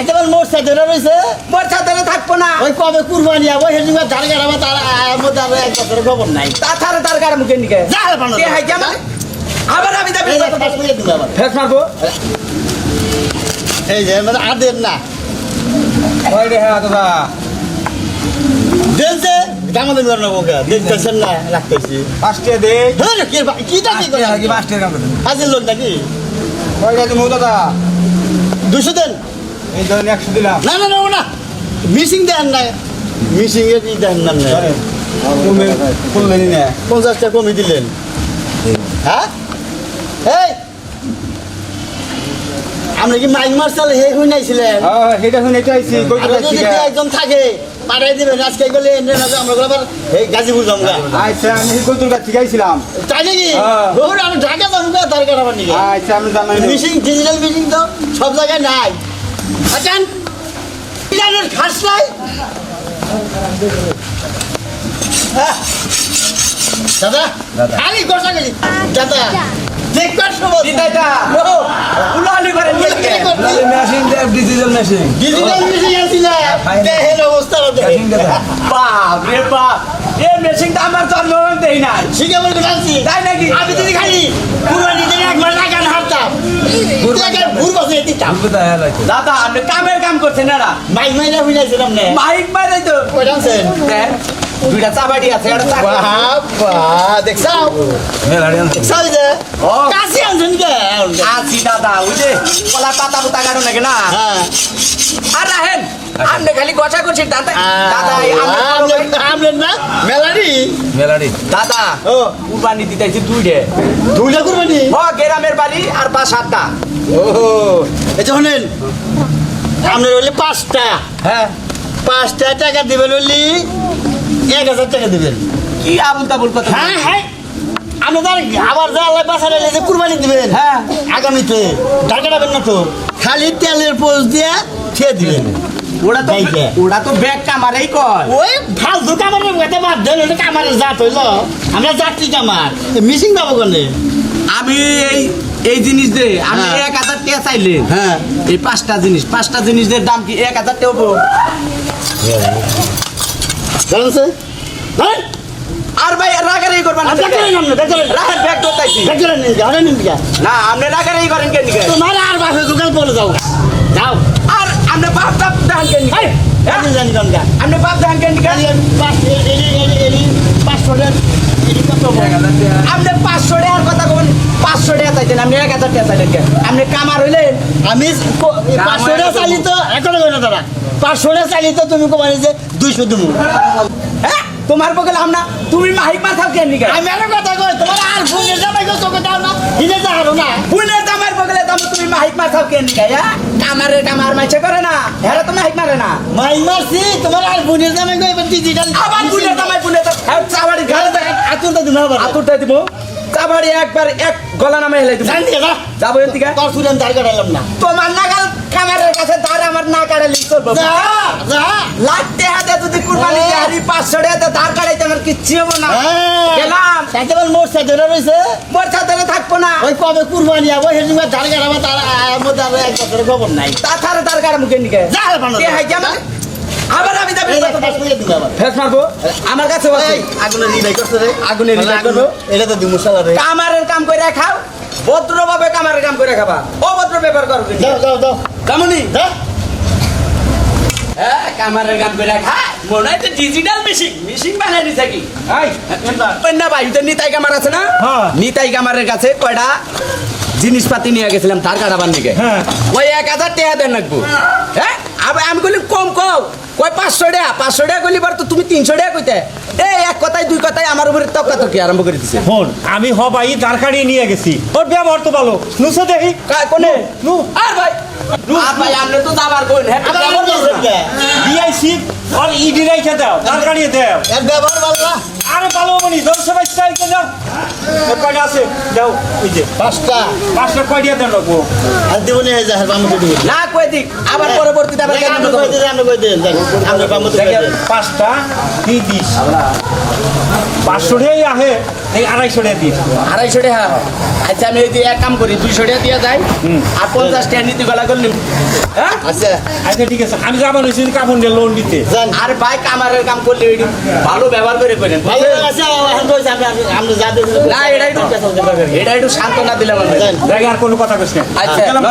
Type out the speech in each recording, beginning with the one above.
একেবারে মোট সাথে রয়েছে? মোর সাথে থাকব না। ওই কবে কুরবানি আবো সেদিন ধার গাড়াবো তার মধ্যে আর এক বছরের খবর নাই। তাছাড়া তার গাড়ি মুখে নিকে কে আবার আমি যাবি। ফেস মারবো? এই যে মানে আর দেন না। ওই রে হ্যাঁ দাদা। দেনছে কেমন দেবেন না বোকা দেখতেছেন না রাখতেছি। পাঁচটে দে। কি কি কি কি পাঁচটে কাম হাজির লোক নাকি? ওই দাদা। দুশো দেন। এই ধরেন একশো দিলাম। না না না না মিসিং দেন না মিসিং এর কি দেন না তুমি খুললেনি না পঞ্চাশটা কমই দিলেন। হ্যাঁ? এই! আপনি কি মাইক মার্শাল হে হুই নাইছিলেন হ্যাঁ সেটা শুনে এটা আইছি একজন থাকে পাঠাই দিবেন। আজকে গেলে এনে না আমরা আবার এই গাজীপুর যাব গা। আচ্ছা আমি কইতুল কাছে গাইছিলাম তাই নাকি? হ্যাঁ। আমি ঢাকা যাব গা দরকার আমার নাকি আচ্ছা আমি জানাই মিশিং ডিজিটাল মিশিং তো সব জায়গায় নাই। জানুর খাস নাই আহ, দাদা দাদা। খালি গোসা গেলি দাদা। দেখবার সময়। এটা উলালি করে নিয়ে উলালি করে নিয়ে- মেশিন দেব ডিজিটাল মেশিন ডিজিটাল মিশিং আছে না? দেখেন অবস্থাটা দেখেন। বাপ। রে বাপ মেশিনটা আমার জন্ম দেই নাই। শিখে বলতে পারছি তাই নাকি? আমি যদি খালি কুরবানি দিতাম দাদা আপনি কামের কাম করছেন না মাইক মাইনা হইনাছিলাম না। মাইক মারে তো। কই জানছেন দেখ, দুইটা চাবাড়ি আছে একটা চাকরি। বাবা দেখছাও? দেখছাও যে। ও। কাছে আনছেন কে? আছি দাদা ওই যে কলা পাতা পুতা কাটো নাকি না? হ্যাঁ। আর রাহেন আপনি খালি গছা করছি দাদা দাদা এই আমরা বড় ভাই। আমলেন না মেলারি। মেলারি। দাদা ও। কুরবানি দিতেছি দুইটে। দুইটা কুরবানি? হ গ্রামের বাড়ি আর পাঁচ সাতটা ও এই যে শোনেন আপনার হইলে পাঁচটা। হ্যাঁ। পাঁচটা টাকা দিবেন হইলি এক হাজার টাকা দিবেন। কি আবুল তাবুল কথা হ্যাঁ হ্যাঁ। আবার যা আল্লাহ বাসার এলে যে কুরবানি দিবেন। হ্যাঁ। আগামীতে টাকা পাবেন না তো? খালি তেলের পোস্ট দিয়ে খেয়ে দিবেন। ওরা তো। ওরা তো ব্যাগ কামারেই কয়। ওই ফালতু কামারের কথা বাদ দেন ওটা কামারের জাত হইল। আমরা কামার। মিসিং পাবো কোনে? আমি এই এই জিনিস দে আমি হ্যাঁ। এক হাজার টাকা চাইলে। হ্যাঁ। এই পাঁচটা জিনিস পাঁচটা জিনিসের দাম কি এক হাজার টাকা হ্যাঁ? আর ভাই রাগারাগি করবেন না দেখলেন আপনি দেখলেন। রাহেন ব্যাগ নিকা না আপনি রাগারাগি করেন কেন তোমার আর বাসে দোকান পড়ে যাও। যাও। আর আপনি বাপ দাপ দেখান কেন কোনটা আপনি বাপ দেখান কেন আপনি পাঁচশো টাকার কথা কবেন পাঁচশো টাকা চাইছেন আপনি এক হাজার টাকা চাইলেন? আপনি কামার হইলেন আমি পাঁচশো টাকা চাইলি তো এখন না দাদা পাঁচশো টাকা চাইলি তো তুমি কমানি যে দুইশো দেবো হ্যাঁ তোমার পক্ষে লাভ না। তুমি মাহিক মাথাও কেন নিকে আমি আরও কথা কই তোমার আর ফোনের জামাই গো তোকে দাও না। হিনে যাও না। ফুলের দামের পক্ষে দাম তুমি মাহিক মাথাও কেন নিকে হ্যাঁ কামারের কামার মাইছে করে না। হ্যাঁ তো মাহিক মারে না। মাই মারছি তোমার আর ফোনের জামাই গো এবার ডিজিটাল আবার ফুলের দামাই ফুলের দাম হ্যাঁ চাবাড়ি ঘাড়ে দেখ আতুর তো দিন হবে আতুরটা দিব চাবাড়ি একবার এক গলা নামে হেলাই দিব জান দিয়ে যাব এর দিকে তোর সুরেন দাঁড় কাটাইলাম না। তোমার নাগাল কামারের কাছে তার আমার না কাটালি চলবো যা যা। লাটতে হাতে যদি কুরবানি দিয়ে হারি পাঁচশো টাকা ধার কাটাইতে আমার কিচ্ছু হব না। গেলাম। একেবারে মোট সাথে রয়েছে মোর সাথে থাকব না। ওই কবে কুরবানি আবো সেদিন ধার কাটাবো তার আর এক বছরের খবর নাই। তাছাড়া তার গাড়ি মুখে নিকে যা হাই কেমন আবার আমি যাবি। ফেস মারবো? আমার কাছে এই, আগুনের রিলাই করছে রে। আগুনের রিলাই করব? এটা তো দিমু সালা রে। কামারের কাম করে খাও। ভদ্রভাবে কামারের কাম করে খাবা। অভদ্র ব্যবহার করো কিন্তু। যাও যাও যাও কেমনই হ্যাঁ কামারের কাম করে খা। মনে হয় তো ডিজিটাল মেশিন মেশিন বানাই নিছে কি? না ভাই নিতাই কামার আছে না? হ্যাঁ। নিতাই কামারের কাছে কয়টা জিনিসপাতি নিয়ে গেছিলাম তার কাটাবার নিকে। হ্যাঁ। ওই এক হাজার টাকা দেন হ্যাঁ? আমি বলি কম কই পাঁচশো টাকা পাঁচশো টাকা কইলি বার তো তুমি তিনশো টাকা কইতে। এই এক কথাই দুই কথাই আমার উপরে তর্কাতর্কি আরম্ভ করে দিছে। ফোন আমি হবাই তার কাটিয়ে নিয়ে গেছি। ওর ব্যবহার তো ভালো। নুসো দেখি। কা- কোনে? নু আর ভাই আর ভাই আপনি তো যাবার কইন হ্যাঁ আমার? বিআইসি আর ইডি রাইখা দাও তার কাটিয়ে দাও। এর ব্যবহার ভালো না। আরে ভালো মনি দশ সবাই চাইতে যাও। এ কয়টা আছে যাও ওই যে। পাঁচটা। পাঁচটা কয়টা দেন রাখব? আর দেবো নিয়ে যায় বামুকে দিব না কই দিক আবার পরবর্তীতে আবার কেন কই দিন আপনি কই দিন কই দিন। পাঁচটা কি দিস পাঁচশো টাকাই আহে এই আড়াইশো টাকা দিস আড়াইশো টাকা আচ্ছা আমি এই যে এক কাম করি দুইশো টাকা দিয়ে যাই আর পঞ্চাশ টাকা নীতি গলা করলি হ্যাঁ? আচ্ছা। আচ্ছা ঠিক আছে। আমি যাব নিশ্চিত কাপড় দিয়ে লোন দিতে আর ভাই কামারের কাম করলে ভালো ব্যবহার করে করেন। ভালো না এটা একটু আমি যান দেখে আর কোনো কথা কইস না আচ্ছা গেলাম।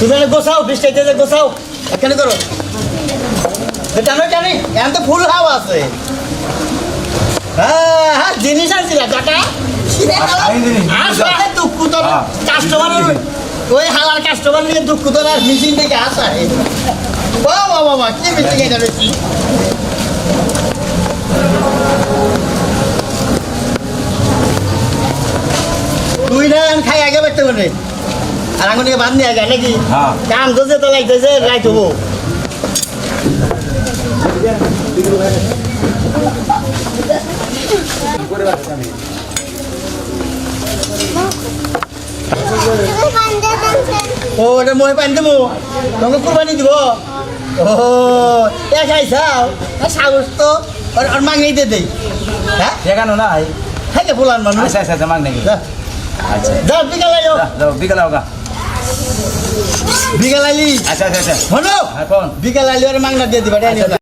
তুমি গোছাও, বৃষ্টিতে যে গোছাও। এখানে করো। জানো জানি এখন তো ফুল হাওয়া আছে। হ্যাঁ। জিনিস টাকা? আসলে দুঃখ তো কাস্টমার ওই হালার কাস্টমার নিয়ে দুঃখ তো আর মিটিং থেকে আসা বাবা বাবা কি মিটিং এটা বেশি? তুই না খাই আগে বেরতে পারে আর নিয়ে বাদ নিয়ে আগে নাকি? হ্যাঁ। কাম করছে তো লাগতেছে রাইট হব। ও ওটা মই পানি দেবো তোমাকে কুরবানি দিব? ও এ খাইছাও সাহস তো ওর ওর মাংনি দিয়ে দেই হ্যাঁ এখানো না খাইলে ফুলান মানুষ আচ্ছা আচ্ছা যা। আচ্ছা। যাও বিকাল আইও যাও বিকালে হোক বিকাল আইলি আচ্ছা আচ্ছা আচ্ছা। হ্যাঁ কোন? বিকাল আইলি ওর মাংনা দিয়ে দিবা